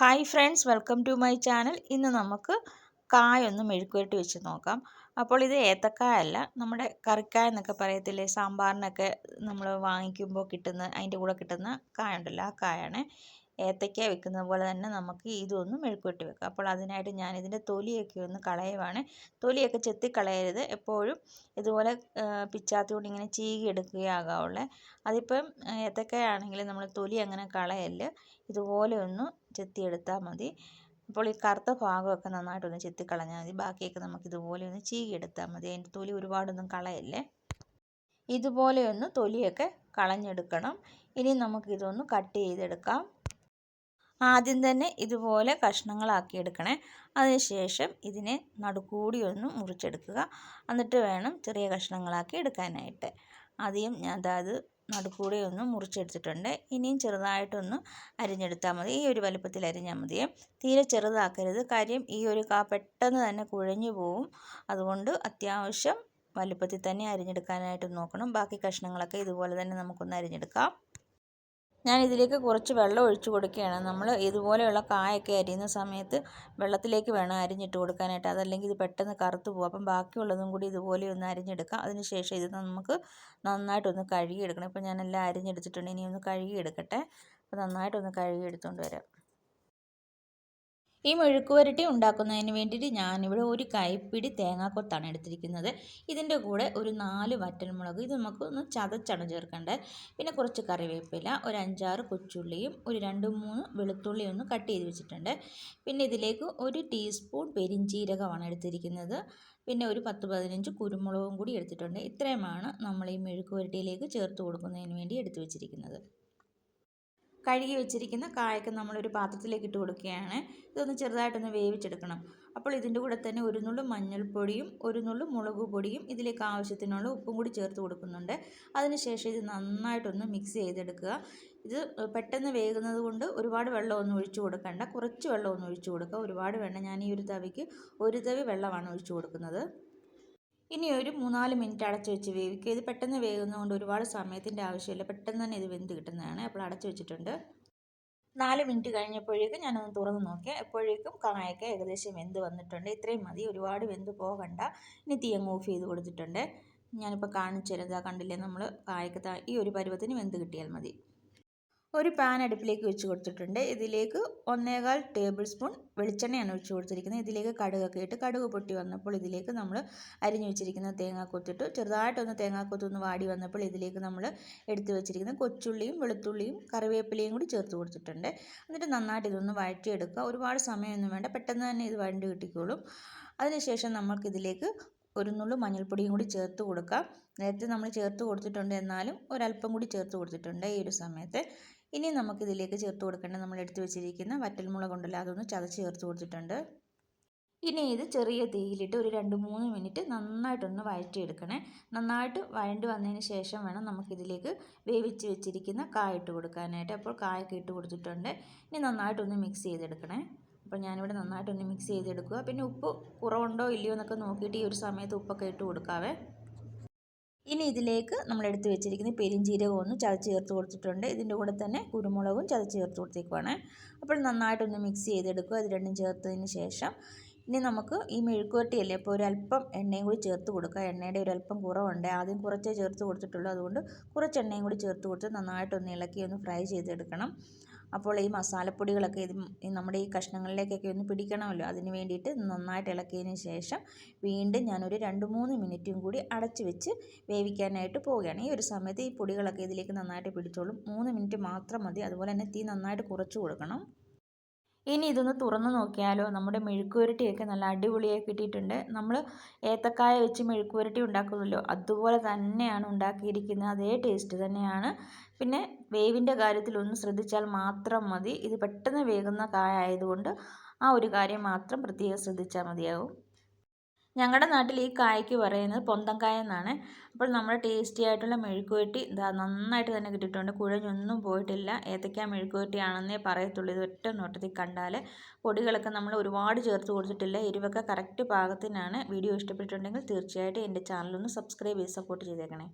Hi friends welcome to my channel ഇന്ന് നമുക്ക് കായൊന്ന് മെഴുക്കുവരട്ടി വെച്ച് നോക്കാം. അപ്പോൾ ഇത് ഏത്തക്കായ അല്ല നമ്മുടെ കറിക്കായ എന്നൊക്കെ പറയത്തില്ലേ സാമ്പാറിനൊക്കെ നമ്മൾ വാങ്ങിക്കുമ്പോൾ കിട്ടുന്ന അതിന്റെ കൂടെ കിട്ടുന്ന കായ ഉണ്ടല്ലോ ആ കായാണ്. ഏത്തയ്ക്ക വെക്കുന്നത് പോലെ തന്നെ നമുക്ക് ഇതൊന്ന് മെഴുക്കുവരട്ടി വെക്കാം. അപ്പോൾ അതിനായിട്ട് ഞാൻ ഇതിന്റെ തൊലിയൊക്കെ ഒന്ന് കളയുവാണ്. തൊലിയൊക്കെ ചെത്തി കളയരുത് എപ്പോഴും ഇതുപോലെ പിച്ചാത്തി കൊണ്ട് ഇങ്ങനെ ചീകി എടുക്കുകയാകാവുള്ളേ. അതിപ്പം ഏത്തക്കായ ആണെങ്കിൽ നമ്മൾ തൊലി അങ്ങനെ കളയല്ല. ഇതുപോലെ ഒന്ന് ചെത്തിയെടുത്താൽ മതി. അപ്പോൾ ഈ കറുത്ത ഭാഗമൊക്കെ നന്നായിട്ടൊന്ന് ചെത്തിക്കളഞ്ഞാൽ മതി. ബാക്കിയൊക്കെ നമുക്ക് ഇതുപോലെ ഒന്ന് ചീകിയെടുത്താൽ മതി. അതിന്റെ തൊലി ഒരുപാടൊന്നും കളയല്ലേ. ഇതുപോലെ ഒന്ന് തൊലിയൊക്കെ കളഞ്ഞെടുക്കണം. ഇനി നമുക്കിതൊന്ന് കട്ട് ചെയ്തെടുക്കാം. ആദ്യം തന്നെ ഇതുപോലെ കഷ്ണങ്ങളാക്കി എടുക്കണേ അതിനുശേഷം ഇതിനെ നടുക്കൂടി ഒന്ന് മുറിച്ചെടുക്കുക. എന്നിട്ട് വേണം ചെറിയ കഷ്ണങ്ങളാക്കി എടുക്കാനായിട്ട്. ആദ്യം ഞാൻ അതായത് നടുക്കൂടി ഒന്ന് മുറിച്ചെടുത്തിട്ടുണ്ട്. ഇനിയും ചെറുതായിട്ടൊന്ന് അരിഞ്ഞെടുത്താൽ മതി. ഈ ഒരു വലുപ്പത്തിൽ അരിഞ്ഞാൽ മതിയേ തീരെ ചെറുതാക്കരുത്. കാര്യം ഈ ഒരു കാ പെട്ടെന്ന് തന്നെ കുഴഞ്ഞു പോവും. അതുകൊണ്ട് അത്യാവശ്യം വലുപ്പത്തിൽ തന്നെ അരിഞ്ഞെടുക്കാനായിട്ട് നോക്കണം. ബാക്കി കഷ്ണങ്ങളൊക്കെ ഇതുപോലെ തന്നെ നമുക്കൊന്ന് അരിഞ്ഞെടുക്കാം. ഞാൻ ഇതിലേക്ക് കുറച്ച് വെള്ളം ഒഴിച്ചു കൊടുക്കുകയാണ്. നമ്മൾ ഇതുപോലെയുള്ള കായൊക്കെ അരിയുന്ന സമയത്ത് വെള്ളത്തിലേക്ക് വേണം അരിഞ്ഞിട്ട് കൊടുക്കാനായിട്ട്. അതല്ലെങ്കിൽ ഇത് പെട്ടെന്ന് കറുത്ത് പോകും. അപ്പം ബാക്കിയുള്ളതും കൂടി ഇതുപോലെ ഒന്ന് അരിഞ്ഞെടുക്കാം. അതിനുശേഷം ഇത് നമുക്ക് നന്നായിട്ടൊന്ന് കഴുകിയെടുക്കണം. ഇപ്പം ഞാനെല്ലാം അരിഞ്ഞെടുത്തിട്ടുണ്ട്. ഇനി ഒന്ന് കഴുകിയെടുക്കട്ടെ. അപ്പോൾ നന്നായിട്ടൊന്ന് കഴുകിയെടുത്തുകൊണ്ട് വരാം. ഈ മെഴുക്കുവരട്ടി ഉണ്ടാക്കുന്നതിന് വേണ്ടിയിട്ട് ഞാനിവിടെ ഒരു കൈപ്പിടി തേങ്ങാക്കൊത്താണ് എടുത്തിരിക്കുന്നത്. ഇതിന്റെ കൂടെ ഒരു നാല് വറ്റൽമുളക് ഇത് നമുക്ക് ഒന്ന് ചതച്ചാണ് ചേർക്കേണ്ടത്. പിന്നെ കുറച്ച് കറിവേപ്പില ഒരു അഞ്ചാറ് കൊച്ചുള്ളിയും ഒരു രണ്ട് മൂന്ന് വെളുത്തുള്ളിയും ഒന്ന് കട്ട് ചെയ്ത് വെച്ചിട്ടുണ്ട്. പിന്നെ ഇതിലേക്ക് ഒരു ടീസ്പൂൺ പെരിഞ്ചീരകമാണ് എടുത്തിരിക്കുന്നത്. പിന്നെ ഒരു പത്ത് പതിനഞ്ച് കുരുമുളകും കൂടി എടുത്തിട്ടുണ്ട്. ഇത്രയുമാണ് നമ്മൾ ഈ മെഴുക്കുവരട്ടിയിലേക്ക് ചേർത്ത് കൊടുക്കുന്നതിന് വേണ്ടി എടുത്തു വെച്ചിരിക്കുന്നത്. കഴുകി വെച്ചിരിക്കുന്ന കായൊക്കെ നമ്മളൊരു പാത്രത്തിലേക്ക് ഇട്ട് കൊടുക്കുകയാണ്. ഇതൊന്ന് ചെറുതായിട്ടൊന്ന് വേവിച്ചെടുക്കണം. അപ്പോൾ ഇതിന്റെ കൂടെ തന്നെ ഒരു നുള്ളു മഞ്ഞൾപ്പൊടിയും ഒരു നുള്ളു മുളക് പൊടിയും ഇതിലേക്ക് ആവശ്യത്തിനുള്ള ഉപ്പും കൂടി ചേർത്ത് കൊടുക്കുന്നുണ്ട്. അതിനുശേഷം ഇത് നന്നായിട്ടൊന്ന് മിക്സ് ചെയ്തെടുക്കുക. ഇത് പെട്ടെന്ന് വേകുന്നത് കൊണ്ട് ഒരുപാട് വെള്ളമൊന്നും ഒഴിച്ചു കൊടുക്കേണ്ട. കുറച്ച് വെള്ളമൊന്നും ഒഴിച്ചു കൊടുക്കുക. ഒരുപാട് വേണ്ട. ഞാൻ ഈ ഒരു തവിക്ക് ഒരു തവി വെള്ളമാണ് ഒഴിച്ചു കൊടുക്കുന്നത്. ഇനി ഒരു മൂന്നാൽ മിനിറ്റ് അടച്ച് വെച്ച് വേവിക്കുക. ഇത് പെട്ടെന്ന് വേകുന്നതുകൊണ്ട് ഒരുപാട് സമയത്തിന്റെ ആവശ്യമില്ല. പെട്ടെന്ന് തന്നെ ഇത് വെന്ത് കിട്ടുന്നതാണ്. അപ്പോൾ അടച്ച് വെച്ചിട്ടുണ്ട്. നാല് മിനിറ്റ് കഴിഞ്ഞപ്പോഴേക്കും ഞാനൊന്ന് തുറന്ന് നോക്കിയാൽ എപ്പോഴേക്കും കായൊക്കെ ഏകദേശം വെന്ത് വന്നിട്ടുണ്ട്. ഇത്രയും മതി. ഒരുപാട് വെന്ത് പോകണ്ട. ഇനി തീ അങ്ങ് ഓഫ് ചെയ്ത് കൊടുത്തിട്ടുണ്ട്. ഞാനിപ്പോൾ കാണിച്ചു തരുന്നത് കണ്ടില്ലേ നമ്മൾ കായൊക്കെ ഈ ഒരു പരുവത്തിന് വെന്ത് കിട്ടിയാൽ മതി. ഒരു പാൻ അടുപ്പിലേക്ക് വെച്ച് കൊടുത്തിട്ടുണ്ട്. ഇതിലേക്ക് ഒന്നേകാൽ ടേബിൾ സ്പൂൺ വെളിച്ചെണ്ണയാണ് ഒഴിച്ച് കൊടുത്തിരിക്കുന്നത്. ഇതിലേക്ക് കടുകൊക്കെ ഇട്ട് കടുക് പൊട്ടി വന്നപ്പോൾ ഇതിലേക്ക് നമ്മൾ അരിഞ്ഞു വെച്ചിരിക്കുന്ന തേങ്ങാക്കൊത്തിട്ട് ചെറുതായിട്ടൊന്ന് തേങ്ങാക്കൊത്തൊന്ന് വാടി വന്നപ്പോൾ ഇതിലേക്ക് നമ്മൾ എടുത്തു വെച്ചിരിക്കുന്ന കൊച്ചുള്ളിയും വെളുത്തുള്ളിയും കറിവേപ്പിലയും കൂടി ചേർത്ത് കൊടുത്തിട്ടുണ്ട്. എന്നിട്ട് നന്നായിട്ട് ഇതൊന്ന് വഴറ്റിയെടുക്കുക. ഒരുപാട് സമയമൊന്നും വേണ്ട. പെട്ടെന്ന് തന്നെ ഇത് വഴണ്ട് കിട്ടിക്കോളും. അതിനുശേഷം നമുക്കിതിലേക്ക് ഒരു നുള്ളു മഞ്ഞൾപ്പൊടിയും കൂടി ചേർത്ത് കൊടുക്കാം. നേരത്തെ നമ്മൾ ചേർത്ത് കൊടുത്തിട്ടുണ്ട്. എന്നാലും ഒരല്പം കൂടി ചേർത്ത് കൊടുത്തിട്ടുണ്ട് ഈ ഒരു സമയത്ത്. ഇനി നമുക്കിതിലേക്ക് ചേർത്ത് കൊടുക്കേണ്ട നമ്മൾ എടുത്തു വെച്ചിരിക്കുന്ന വറ്റൽമുളക് ഉണ്ടല്ലോ അതൊന്ന് ചതച്ച് ചേർത്ത് കൊടുത്തിട്ടുണ്ട്. ഇനി ഇത് ചെറിയ തീയിലിട്ട് ഒരു രണ്ട് മൂന്ന് മിനിറ്റ് നന്നായിട്ടൊന്ന് വഴറ്റിയെടുക്കണേ. നന്നായിട്ട് വഴണ്ടി വന്നതിന് ശേഷം വേണം നമുക്കിതിലേക്ക് വേവിച്ച് വെച്ചിരിക്കുന്ന കായ ഇട്ട് കൊടുക്കാനായിട്ട്. അപ്പോൾ കായൊക്കെ ഇട്ട് കൊടുത്തിട്ടുണ്ട്. ഇനി നന്നായിട്ടൊന്ന് മിക്സ് ചെയ്തെടുക്കണേ. അപ്പോൾ ഞാനിവിടെ നന്നായിട്ടൊന്ന് മിക്സ് ചെയ്തെടുക്കുക. പിന്നെ ഉപ്പ് കുറവുണ്ടോ ഇല്ലയോ എന്നൊക്കെ നോക്കിയിട്ട് ഈ ഒരു സമയത്ത് ഉപ്പൊക്കെ ഇട്ട് കൊടുക്കാവേ. ഇനി ഇതിലേക്ക് നമ്മൾ എടുത്ത് വെച്ചിരിക്കുന്ന പെരിഞ്ചീരകം ഒന്ന് ചതച്ച് ചേർത്ത് കൊടുത്തിട്ടുണ്ട്. ഇതിന്റെ കൂടെ തന്നെ കുരുമുളകും ചതച്ച് ചേർത്ത് കൊടുത്തേക്കുവാണ്. അപ്പോൾ നന്നായിട്ടൊന്ന് മിക്സ് ചെയ്തെടുക്കുക. അത് രണ്ടും ചേർത്തതിന് ശേഷം ഇനി നമുക്ക് ഈ മെഴുക്കുവരട്ടിയല്ലേ അപ്പോൾ ഒരല്പം എണ്ണയും കൂടി ചേർത്ത് കൊടുക്കുക. എണ്ണയുടെ ഒരല്പം കുറവുണ്ട്. ആദ്യം കുറച്ചേ ചേർത്ത് കൊടുത്തിട്ടുള്ളൂ. അതുകൊണ്ട് കുറച്ച് എണ്ണയും കൂടി ചേർത്ത് കൊടുത്ത് നന്നായിട്ടൊന്ന് ഇളക്കി ഒന്ന് ഫ്രൈ ചെയ്തെടുക്കണം. അപ്പോൾ ഈ മസാലപ്പൊടികളൊക്കെ ഇത് നമ്മുടെ ഈ കഷ്ണങ്ങളിലേക്കൊക്കെ ഒന്ന് പിടിക്കണമല്ലോ. അതിന് വേണ്ടിയിട്ട് നന്നായിട്ട് ഇളക്കിയതിന് ശേഷം വീണ്ടും ഞാനൊരു രണ്ട് മൂന്ന് മിനിറ്റും കൂടി അടച്ചു വെച്ച് വേവിക്കാനായിട്ട് പോവുകയാണ്. ഈ ഒരു സമയത്ത് ഈ പൊടികളൊക്കെ ഇതിലേക്ക് നന്നായിട്ട് പിടിച്ചോളും. മൂന്ന് മിനിറ്റ് മാത്രം മതി. അതുപോലെ തന്നെ തീ നന്നായിട്ട് കുറച്ച് കൊടുക്കണം. ഇനി ഇതൊന്ന് തുറന്നു നോക്കിയാലോ? നമ്മുടെ മെഴുക്കുവരട്ടിയൊക്കെ നല്ല അടിപൊളിയായി കിട്ടിയിട്ടുണ്ട്. നമ്മൾ ഏത്തക്കായ വെച്ച് മെഴുക്കുവരട്ടി ഉണ്ടാക്കുമല്ലോ? അതുപോലെ തന്നെയാണ് ഉണ്ടാക്കിയിരിക്കുന്നത്. അതേ ടേസ്റ്റ് തന്നെയാണ്. പിന്നെ വേവിന്റെ കാര്യത്തിൽ ഒന്ന് ശ്രദ്ധിച്ചാൽ മാത്രം മതി. ഇത് പെട്ടെന്ന് വേകുന്ന കായ ആയതുകൊണ്ട് ആ ഒരു കാര്യം മാത്രം പ്രത്യേകം ശ്രദ്ധിച്ചാൽ മതിയാവും. ഞങ്ങളുടെ നാട്ടിൽ ഈ കായ്ക്ക് പറയുന്നത് പൊന്തംകായ എന്നാണ്. അപ്പോൾ നമ്മൾ ടേസ്റ്റി ആയിട്ടുള്ള മെഴുക്കുവരട്ടി ഇതാ നന്നായിട്ട് തന്നെ കിട്ടിയിട്ടുണ്ട്. കുഴഞ്ഞൊന്നും പോയിട്ടില്ല. ഏത്തയ്ക്ക മെഴുക്കുവെട്ടിയാണെന്നേ പറയത്തുള്ളൂ. ഇത് ഒറ്റ നോട്ടത്തിൽ കണ്ടാൽ പൊടികളൊക്കെ നമ്മൾ ഒരുപാട് ചേർത്ത് കൊടുത്തിട്ടില്ല. എരിവൊക്കെ കറക്റ്റ് പാകത്തിനാണ്. വീഡിയോ ഇഷ്ടപ്പെട്ടിട്ടുണ്ടെങ്കിൽ തീർച്ചയായിട്ടും എന്റെ ചാനലൊന്ന് സബ്സ്ക്രൈബ് ചെയ്ത് സപ്പോർട്ട് ചെയ്തേക്കണേ.